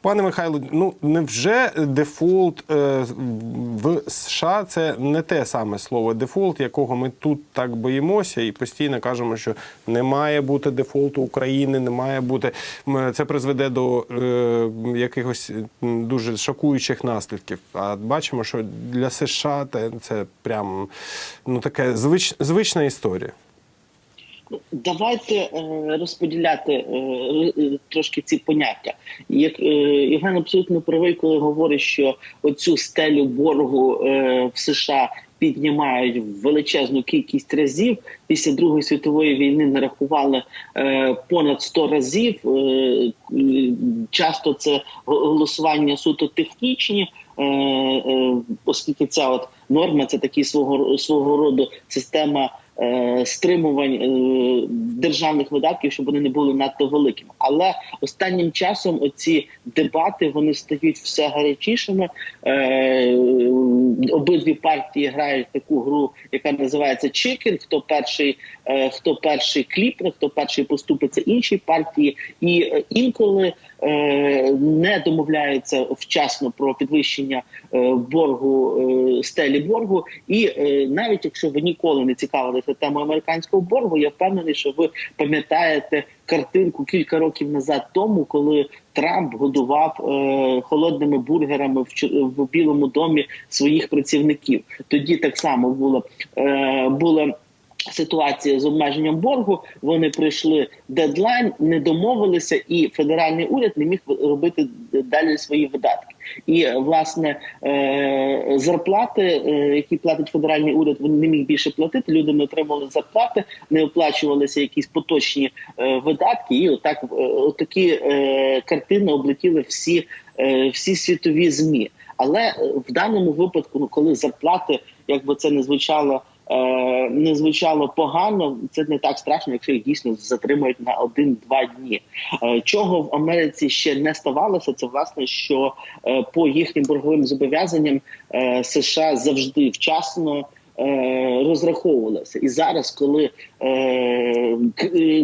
Пане Михайло, ну невже дефолт е, в США це не те саме слово дефолт, якого ми тут так боїмося, і постійно кажемо, що не має бути дефолту України, не має бути це призведе до е, якихось дуже шокуючих наслідків. А бачимо, що для США це прям ну таке звич, звична історія. Давайте е, розподіляти е, е, трошки ці поняття. Як Євген абсолютно правий, коли говорить, що оцю стелю боргу в США піднімають в величезну кількість разів. Після Другої світової війни нарахували понад 100 разів. Часто це голосування суто технічні. Оскільки ця от норма це такий свого свого роду система стримувань е, державних видатків, щоб вони не були надто великими. Але останнім часом оці дебати вони стають все гарячішими. Е, обидві партії грають таку гру, яка називається чикен. Хто перший, е, хто перший кліпне, хто перший поступиться іншій партії, і е, інколи е, не домовляються вчасно про підвищення е, боргу е, стелі боргу. І е, навіть якщо ви ніколи не цікавилися темою американського боргу, я впевнений, що ви пам'ятаєте картинку кілька років назад тому, коли Трамп годував е, холодними бургерами в, Білому домі своїх працівників. Тоді так само було е, було. Ситуація з обмеженням боргу. Вони прийшли дедлайн, не домовилися, і федеральний уряд не міг робити далі свої видатки. І власне е, зарплати, е, які платить федеральний уряд, він не міг більше платити. Люди не отримали зарплати, не оплачувалися якісь поточні е, видатки. І отак, отакі картини облетіли всі, всі світові змі. Але в даному випадку, ну коли зарплати, як би це не звучало. Е, Не звучало погано, це не так страшно, якщо їх дійсно затримають на один-два дні. Е, Чого в Америці ще не ставалося, це власне, що е, по їхнім борговим зобов'язанням США завжди вчасно розраховувалися. І зараз, коли,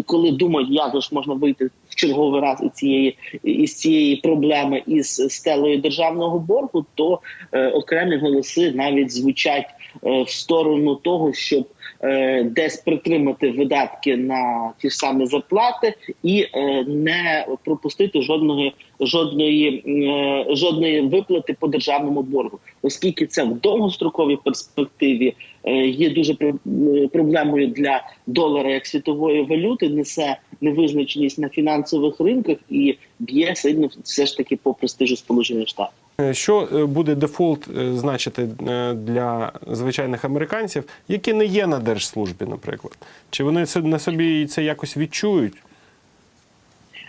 коли думають, як ж можна вийти черговий раз із цієї із цієї проблеми із стелою державного боргу, то е, окремі голоси навіть звучать е, в сторону того, щоб десь притримати видатки на ті ж самі зарплати і е, не пропустити жодної жодної е, жодної виплати по державному боргу, оскільки це в довгостроковій перспективі е, є дуже про- е, проблемою для долара як світової валюти, несе невизначеність на фінансових ринках і б'є сильно все ж таки по престижу Сполучених Штатів. Е, Що е, буде дефолт е, значити для звичайних американців, які не є на держслужбі, наприклад? Чи вони це на собі це якось відчують?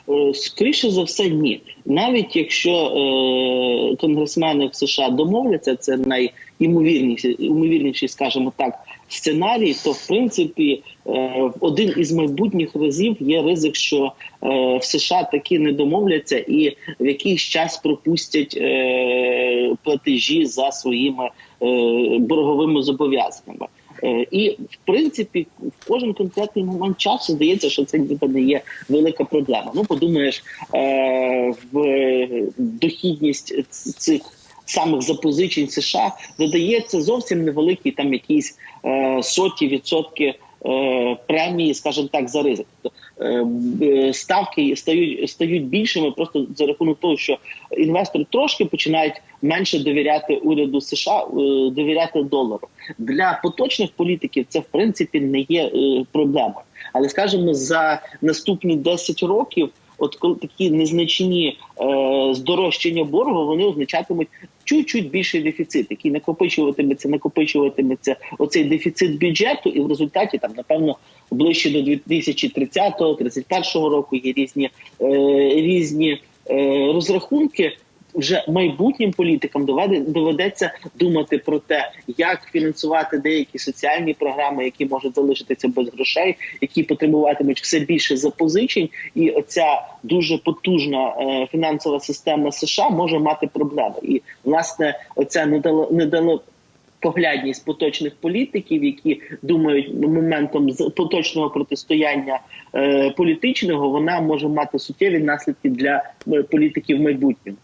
Е, Скоріше за все, ні. Навіть якщо е, конгресмени в США домовляться, це найімовірніший, імовірніший, скажімо так, сценарій, то в принципі е, один із майбутніх разів є ризик, що е, в США таки не домовляться і в якийсь час пропустять е, платежі за своїми е, борговими зобов'язаннями. Е, І в принципі, в кожен конкретний момент часу здається, що це ніби не є велика проблема. Ну, подумаєш, е, в дохідність цих самих запозичень США додається зовсім невеликий там якісь е, соті відсотки премії, скажімо так, за ризик. Е, е, ставки стають стають більшими просто за рахунок того, що інвестори трошки починають менше довіряти уряду США, е, довіряти долару. Для поточних політиків це в принципі не є е, проблемою. Але скажімо, за наступні 10 років, от коли такі незначні е, здорожчання боргу, вони означатимуть чуть-чуть більший дефіцит, який накопичуватиметься, накопичуватиметься оцей дефіцит бюджету, і в результаті там, напевно, ближче до 2030-2031 року є різні е, різні е, розрахунки. Вже майбутнім політикам доведе- доведеться думати про те, як фінансувати деякі соціальні програми, які можуть залишитися без грошей, які потребуватимуть все більше запозичень, і оця дуже потужна е, фінансова система США може мати проблеми. І власне, оця недало недало поглядність поточних політиків, які думають моментом з поточного протистояння е, політичного, вона може мати суттєві наслідки для е, політиків майбутнього.